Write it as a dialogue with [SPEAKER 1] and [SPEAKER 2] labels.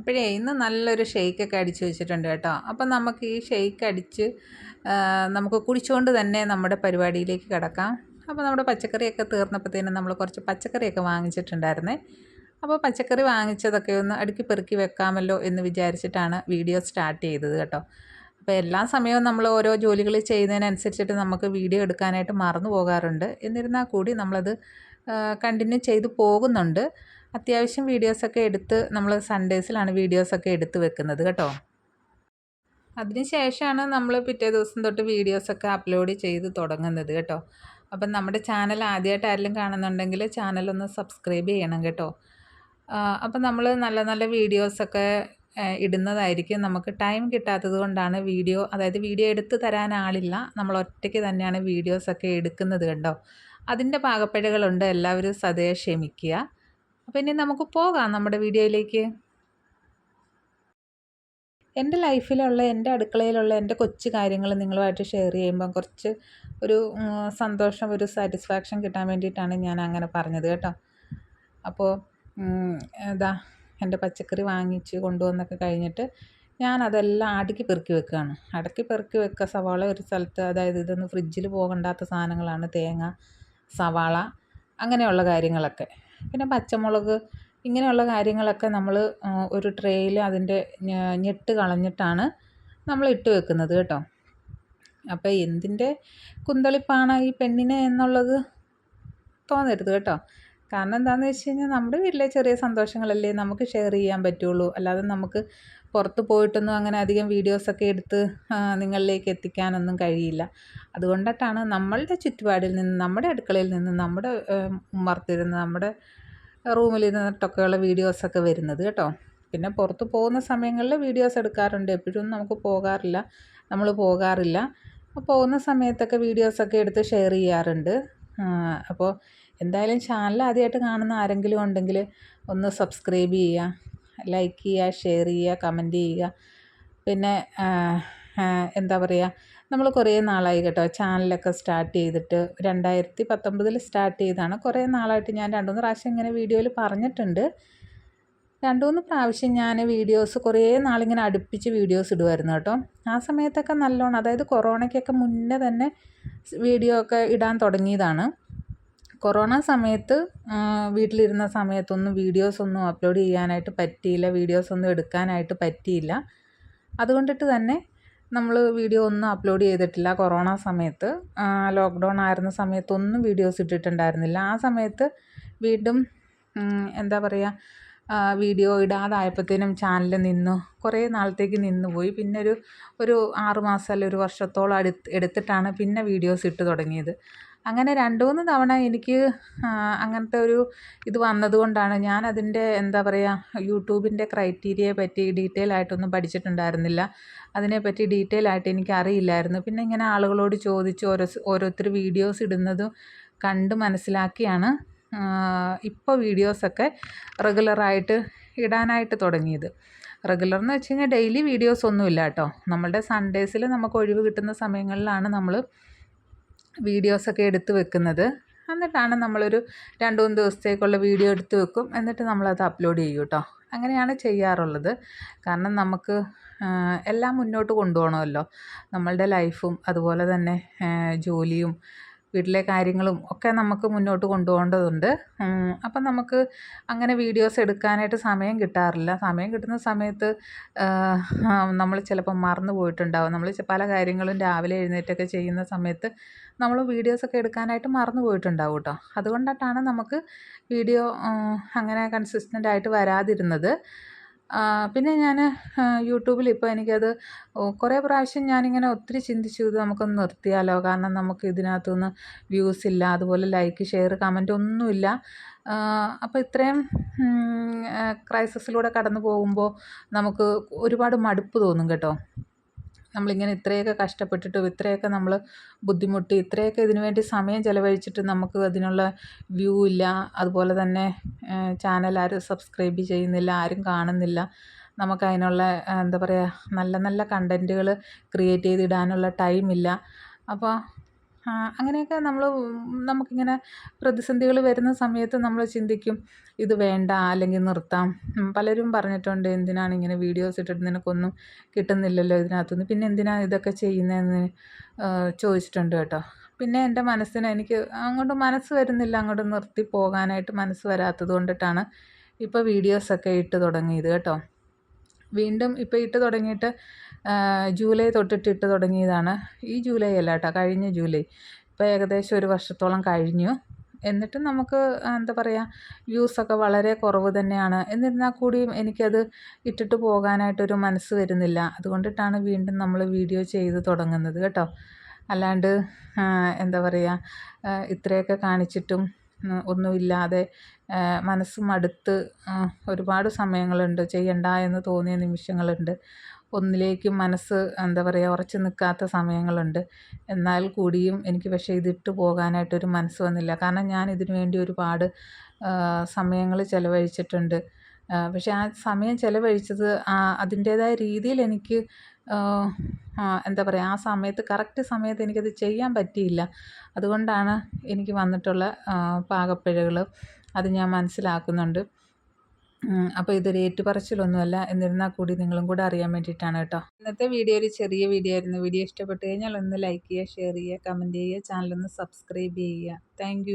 [SPEAKER 1] അപ്പോഴേ ഇന്ന് നല്ലൊരു ഷെയ്ക്കൊക്കെ അടിച്ച് വെച്ചിട്ടുണ്ട് കേട്ടോ. അപ്പം നമുക്ക് ഈ ഷെയ്ക്ക് അടിച്ച് നമുക്ക് കുടിച്ചുകൊണ്ട് തന്നെ നമ്മുടെ പരിപാടിയിലേക്ക് കിടക്കാം. അപ്പോൾ നമ്മുടെ പച്ചക്കറിയൊക്കെ തീർന്നപ്പോഴത്തേനും നമ്മൾ കുറച്ച് പച്ചക്കറിയൊക്കെ വാങ്ങിച്ചിട്ടുണ്ടായിരുന്നേ. അപ്പോൾ പച്ചക്കറി വാങ്ങിച്ചതൊക്കെ ഒന്ന് അടുക്കി പെറുക്കി വെക്കാമല്ലോ എന്ന് വിചാരിച്ചിട്ടാണ് വീഡിയോ സ്റ്റാർട്ട് ചെയ്തത് കേട്ടോ. അപ്പോൾ എല്ലാ സമയവും നമ്മൾ ഓരോ ജോലികൾ ചെയ്യുന്നതിനനുസരിച്ചിട്ട് നമുക്ക് വീഡിയോ എടുക്കാനായിട്ട് മറന്നു പോകാറുണ്ട്. എന്നിരുന്നാൽ കൂടി നമ്മളത് കണ്ടിന്യൂ ചെയ്തു പോകുന്നുണ്ട്. അത്യാവശ്യം വീഡിയോസൊക്കെ എടുത്ത് നമ്മൾ സൺഡേസിലാണ് വീഡിയോസൊക്കെ എടുത്ത് വെക്കുന്നത് കേട്ടോ. അതിന് ശേഷമാണ് നമ്മൾ പിറ്റേ ദിവസം തൊട്ട് വീഡിയോസൊക്കെ അപ്ലോഡ് ചെയ്ത് തുടങ്ങുന്നത് കേട്ടോ. അപ്പം നമ്മുടെ ചാനൽ ആദ്യമായിട്ട് ആരെങ്കിലും കാണുന്നുണ്ടെങ്കിൽ ചാനലൊന്ന് സബ്സ്ക്രൈബ് ചെയ്യണം കേട്ടോ. അപ്പം നമ്മൾ നല്ല നല്ല വീഡിയോസൊക്കെ ഇടുന്നതായിരിക്കും. നമുക്ക് ടൈം കിട്ടാത്തത് കൊണ്ടാണ് വീഡിയോ അതായത് വീഡിയോ എടുത്ത് തരാൻ ആളില്ല. നമ്മൾ ഒറ്റയ്ക്ക് തന്നെയാണ് വീഡിയോസൊക്കെ എടുക്കുന്നത് കണ്ടോ. അതിന്റെ പാകപ്പിഴകളുണ്ട്. എല്ലാവരും സദയ ക്ഷമിക്കുക. അപ്പോൾ ഇനി നമുക്ക് പോകാം നമ്മുടെ വീഡിയോയിലേക്ക്. എന്റെ ലൈഫിലുള്ള എന്റെ അടുക്കളയിലുള്ള എന്റെ കൊച്ചു കാര്യങ്ങൾ നിങ്ങളുമായിട്ട് ഷെയർ ചെയ്യുമ്പം കുറച്ച് ഒരു സന്തോഷം ഒരു സാറ്റിസ്ഫാക്ഷൻ കിട്ടാൻ വേണ്ടിയിട്ടാണ് ഞാൻ അങ്ങനെ പറഞ്ഞത് കേട്ടോ. അപ്പോൾ ഇതാ എന്റെ പച്ചക്കറി വാങ്ങിച്ച് കൊണ്ടുവന്നൊക്കെ കഴിഞ്ഞിട്ട് ഞാൻ അതെല്ലാം അടുക്കി പെറുക്കി വെക്കുകയാണ്. അടുക്കി പെറുക്കി വെക്കുക സവാള ഒരു സ്ഥലത്ത് അതായത് ഇതൊന്നും ഫ്രിഡ്ജിൽ പോകണ്ടാത്ത സാധനങ്ങളാണ് തേങ്ങ സവാള അങ്ങനെയുള്ള കാര്യങ്ങളൊക്കെ. പിന്നെ പച്ചമുളക് ഇങ്ങനെയുള്ള കാര്യങ്ങളൊക്കെ നമ്മൾ ഒരു ട്രേയിൽ അതിന്റെ ഞെട്ട് കളഞ്ഞിട്ടാണ് നമ്മൾ ഇട്ട് വെക്കുന്നത് കേട്ടോ. അപ്പോൾ എന്തിന്റെ കുന്തളിപ്പാണ് ഈ പെണ്ണിന് എന്നുള്ളത് തോന്നരുത് കേട്ടോ. കാരണം എന്താണെന്ന് വെച്ച് കഴിഞ്ഞാൽ നമ്മുടെ വീട്ടിലെ ചെറിയ സന്തോഷങ്ങളല്ലേ നമുക്ക് ഷെയർ ചെയ്യാൻ പറ്റുള്ളൂ. അല്ലാതെ നമുക്ക് പുറത്ത് പോയിട്ടൊന്നും അങ്ങനെ അധികം വീഡിയോസൊക്കെ എടുത്ത് നിങ്ങളിലേക്ക് എത്തിക്കാനൊന്നും കഴിയില്ല. അതുകൊണ്ടിട്ടാണ് നമ്മളുടെ ചുറ്റുപാടിൽ നിന്ന് നമ്മുടെ അടുക്കളയിൽ നിന്ന് നമ്മുടെ ഉമ്മർത്തിരുന്ന് നമ്മുടെ റൂമിൽ ഇരുന്നിട്ടൊക്കെയുള്ള വീഡിയോസൊക്കെ വരുന്നത് കേട്ടോ. പിന്നെ പുറത്ത് പോകുന്ന സമയങ്ങളിൽ വീഡിയോസ് എടുക്കാറുണ്ട്. എപ്പോഴും നമുക്ക് പോകാറില്ല. നമ്മൾ പോകാറില്ല. പോകുന്ന സമയത്തൊക്കെ വീഡിയോസൊക്കെ എടുത്ത് ഷെയർ ചെയ്യാറുണ്ട്. അപ്പോൾ എന്തായാലും ചാനൽ ആദ്യമായിട്ട് കാണുന്ന ആരെങ്കിലും ഉണ്ടെങ്കിൽ ഒന്ന് സബ്സ്ക്രൈബ് ചെയ്യുക ലൈക്ക് ചെയ്യുക ഷെയർ ചെയ്യുക കമന്റ് ചെയ്യുക. പിന്നെ എന്താ പറയുക നമ്മൾ കുറേ നാളായി കേട്ടോ ചാനലൊക്കെ സ്റ്റാർട്ട് ചെയ്തിട്ട്. രണ്ടായിരത്തി പത്തൊമ്പതിൽ സ്റ്റാർട്ട് ചെയ്താണ് കുറേ നാളായിട്ട് ഞാൻ രണ്ട് മൂന്ന് പ്രാവശ്യം ഇങ്ങനെ വീഡിയോയിൽ പറഞ്ഞിട്ടുണ്ട്. രണ്ട് മൂന്ന് പ്രാവശ്യം ഞാൻ വീഡിയോസ് കുറേ നാളിങ്ങനെ അടുപ്പിച്ച് വീഡിയോസ് ഇടുമായിരുന്നു കേട്ടോ. ആ സമയത്തൊക്കെ നല്ലോണം അതായത് കൊറോണയ്ക്കൊക്കെ മുന്നേ തന്നെ വീഡിയോ ഒക്കെ ഇടാൻ തുടങ്ങിയതാണ്. കൊറോണ സമയത്ത് വീട്ടിലിരുന്ന സമയത്തൊന്നും വീഡിയോസൊന്നും അപ്ലോഡ് ചെയ്യാനായിട്ട് പറ്റിയില്ല. വീഡിയോസൊന്നും എടുക്കാനായിട്ട് പറ്റിയില്ല. അതുകൊണ്ടിട്ട് തന്നെ നമ്മൾ വീഡിയോ ഒന്നും അപ്ലോഡ് ചെയ്തിട്ടില്ല. കൊറോണ സമയത്ത് ലോക്ക്ഡൗൺ ആയിരുന്ന സമയത്തൊന്നും വീഡിയോസ് ഇട്ടിട്ടുണ്ടായിരുന്നില്ല. ആ സമയത്ത് വീണ്ടും എന്താ പറയുക വീഡിയോ ഇടാതായപ്പോഴത്തേനും ചാനൽ നിന്നു. കുറേ നാളത്തേക്ക് നിന്നു പോയി. പിന്നെ ഒരു ഒരു ആറുമാസം അല്ലെങ്കിൽ ഒരു വർഷത്തോളം അടുത്ത് എടുത്തിട്ടാണ് പിന്നെ വീഡിയോസ് ഇട്ട് തുടങ്ങിയത്. അങ്ങനെ രണ്ട് മൂന്ന് തവണ എനിക്ക് അങ്ങനത്തെ ഒരു ഇത് വന്നതുകൊണ്ടാണ് ഞാൻ അതിന്റെ എന്താ പറയുക യൂട്യൂബിന്റെ ക്രൈറ്റീരിയയെ പറ്റി ഡീറ്റെയിൽ ആയിട്ടൊന്നും പഠിച്ചിട്ടുണ്ടായിരുന്നില്ല. അതിനെപ്പറ്റി ഡീറ്റെയിൽ ആയിട്ട് എനിക്ക് അറിയില്ലായിരുന്നു. പിന്നെ ഇങ്ങനെ ആളുകളോട് ചോദിച്ച് ഓരോ ഓരോരുത്തർ വീഡിയോസ് ഇടുന്നതും കണ്ട് മനസ്സിലാക്കിയാണ് ഇപ്പോൾ വീഡിയോസൊക്കെ റെഗുലറായിട്ട് ഇടാനായിട്ട് തുടങ്ങിയത്. റെഗുലർ എന്ന് വെച്ച് കഴിഞ്ഞാൽ ഡെയിലി വീഡിയോസ് ഒന്നുമില്ല കേട്ടോ. നമ്മളുടെ സൺഡേസിൽ നമുക്ക് ഒഴിവ് കിട്ടുന്ന സമയങ്ങളിലാണ് നമ്മൾ വീഡിയോസൊക്കെ എടുത്ത് വെക്കുന്നത്. എന്നിട്ടാണ് നമ്മളൊരു രണ്ട് മൂന്ന് ദിവസത്തേക്കുള്ള വീഡിയോ എടുത്ത് വെക്കും. എന്നിട്ട് നമ്മളത് അപ്ലോഡ് ചെയ്യും കേട്ടോ അങ്ങനെയാണ് ചെയ്യാറുള്ളത്. കാരണം നമുക്ക് എല്ലാം മുന്നോട്ട് കൊണ്ടുപോകണമല്ലോ. നമ്മളുടെ ലൈഫും അതുപോലെ തന്നെ ജോലിയും വീട്ടിലെ കാര്യങ്ങളും ഒക്കെ നമുക്ക് മുന്നോട്ട് കൊണ്ടുപോകേണ്ടതുണ്ട്. അപ്പം നമുക്ക് അങ്ങനെ വീഡിയോസ് എടുക്കാനായിട്ട് സമയം കിട്ടാറില്ല. സമയം കിട്ടുന്ന സമയത്ത് നമ്മൾ ചിലപ്പം മറന്നു പോയിട്ടുണ്ടാവും. നമ്മൾ പല കാര്യങ്ങളും രാവിലെ എഴുന്നേറ്റൊക്കെ ചെയ്യുന്ന സമയത്ത് നമ്മൾ വീഡിയോസൊക്കെ എടുക്കാനായിട്ട് മറന്നു പോയിട്ടുണ്ടാവും കേട്ടോ. അതുകൊണ്ടിട്ടാണ് നമുക്ക് വീഡിയോ അങ്ങനെ കൺസിസ്റ്റന്റ് ആയിട്ട് വരാതിരുന്നത്. പിന്നെ ഞാൻ യൂട്യൂബിൽ ഇപ്പോൾ എനിക്കത് കുറേ പ്രാവശ്യം ഞാനിങ്ങനെ ഒത്തിരി ചിന്തിച്ചു ഇത് നമുക്കൊന്ന് നിർത്തിയാലോ? കാരണം നമുക്ക് ഇതിനകത്തുനിന്ന് വ്യൂസ് ഇല്ല അതുപോലെ ലൈക്ക് ഷെയർ കമന്റ് ഒന്നുമില്ല അപ്പോൾ ഇത്രയും ക്രൈസിസിലൂടെ കടന്നു പോകുമ്പോൾ നമുക്ക് ഒരുപാട് മടുപ്പ് തോന്നും കേട്ടോ. നമ്മളിങ്ങനെ ഇത്രയൊക്കെ കഷ്ടപ്പെട്ടിട്ടും ഇത്രയൊക്കെ നമ്മൾ ബുദ്ധിമുട്ടി ഇത്രയൊക്കെ ഇതിനു വേണ്ടി സമയം ചിലവഴിച്ചിട്ട് നമുക്ക് അതിനുള്ള വ്യൂ ഇല്ല. അതുപോലെ തന്നെ ചാനൽ ആരും സബ്സ്ക്രൈബ് ചെയ്യുന്നില്ല ആരും കാണുന്നില്ല. നമുക്ക് അതിനുള്ള എന്താ പറയുക നല്ല നല്ല കണ്ടന്റുകൾ ക്രിയേറ്റ് ചെയ്തിടാനുള്ള ടൈമില്ല അപ്പോൾ അങ്ങനെയൊക്കെ നമ്മൾ നമുക്കിങ്ങനെ പ്രതിസന്ധികൾ വരുന്ന സമയത്ത് നമ്മൾ ചിന്തിക്കും ഇത് വേണ്ട അല്ലെങ്കിൽ നിർത്താം. പലരും പറഞ്ഞിട്ടുണ്ട് എന്തിനാണ് ഇങ്ങനെ വീഡിയോസ് ഇട്ടിട്ട് നിനക്കൊന്നും കിട്ടുന്നില്ലല്ലോ ഇതിനകത്തുനിന്ന്? പിന്നെ എന്തിനാണ് ഇതൊക്കെ ചെയ്യുന്നതെന്ന് ചോദിച്ചിട്ടുണ്ട് കേട്ടോ. പിന്നെ എന്റെ മനസ്സിന് എനിക്ക് അങ്ങോട്ട് മനസ്സ് വരുന്നില്ല അങ്ങോട്ട് നിർത്തി പോകാനായിട്ട് മനസ്സ് വരാത്തത് കൊണ്ടിട്ടാണ് ഇപ്പോൾ വീഡിയോസൊക്കെ ഇട്ട് തുടങ്ങിയത് കേട്ടോ. വീണ്ടും ഇപ്പോൾ ഇട്ട് തുടങ്ങിയിട്ട് ജൂലൈ തൊട്ടിട്ട് ഇട്ട് തുടങ്ങിയതാണ്. ഈ ജൂലൈ അല്ല കേട്ടോ കഴിഞ്ഞ ജൂലൈ. ഇപ്പോൾ ഏകദേശം ഒരു വർഷത്തോളം കഴിഞ്ഞു. എന്നിട്ടും നമുക്ക് എന്താ പറയുക വ്യൂസൊക്കെ വളരെ കുറവ് തന്നെയാണ്. എന്നിരുന്നാൽ കൂടിയും എനിക്കത് ഇട്ടിട്ട് പോകാനായിട്ടൊരു മനസ്സ് വരുന്നില്ല. അതുകൊണ്ടിട്ടാണ് വീണ്ടും നമ്മൾ വീഡിയോ ചെയ്ത് തുടങ്ങുന്നത് കേട്ടോ. അല്ലാണ്ട് എന്താ പറയുക ഇത്രയൊക്കെ കാണിച്ചിട്ടും ഒന്നുമില്ലാതെ മനസ്സ് മടുത്ത് ഒരുപാട് സമയങ്ങളുണ്ട്. ചെയ്യണ്ട എന്ന് തോന്നിയ നിമിഷങ്ങളുണ്ട്. ഒന്നിലേക്കും മനസ്സ് എന്താ പറയുക ഉറച്ചു നിൽക്കാത്ത സമയങ്ങളുണ്ട്. എന്നാൽ കൂടിയും എനിക്ക് പക്ഷേ ഇതിട്ട് പോകാനായിട്ടൊരു മനസ്സ് വന്നില്ല. കാരണം ഞാൻ ഇതിനു വേണ്ടി ഒരുപാട് സമയങ്ങൾ ചിലവഴിച്ചിട്ടുണ്ട്. പക്ഷേ ആ സമയം ചിലവഴിച്ചത് അതിന്റേതായ രീതിയിൽ എനിക്ക് എന്താ പറയുക ആ സമയത്ത് കറക്റ്റ് സമയത്ത് എനിക്കത് ചെയ്യാൻ പറ്റിയില്ല. അതുകൊണ്ടാണ് എനിക്ക് വന്നിട്ടുള്ള പാകപ്പിഴകൾ. അത് ഞാൻ മനസ്സിലാക്കുന്നുണ്ട്. അപ്പോൾ ഇതൊരു ഏറ്റുപറച്ചിലൊന്നുമല്ല. എന്നിരുന്നാൽ കൂടി നിങ്ങളും കൂടെ അറിയാൻ വേണ്ടിയിട്ടാണ് കേട്ടോ. ഇന്നത്തെ വീഡിയോ ഒരു ചെറിയ വീഡിയോ ആയിരുന്നു. വീഡിയോ ഇഷ്ടപ്പെട്ട് കഴിഞ്ഞാൽ ഒന്ന് ലൈക്ക് ചെയ്യുക ഷെയർ ചെയ്യുക കമന്റ് ചെയ്യുക ചാനലൊന്ന് സബ്സ്ക്രൈബ് ചെയ്യുക. താങ്ക്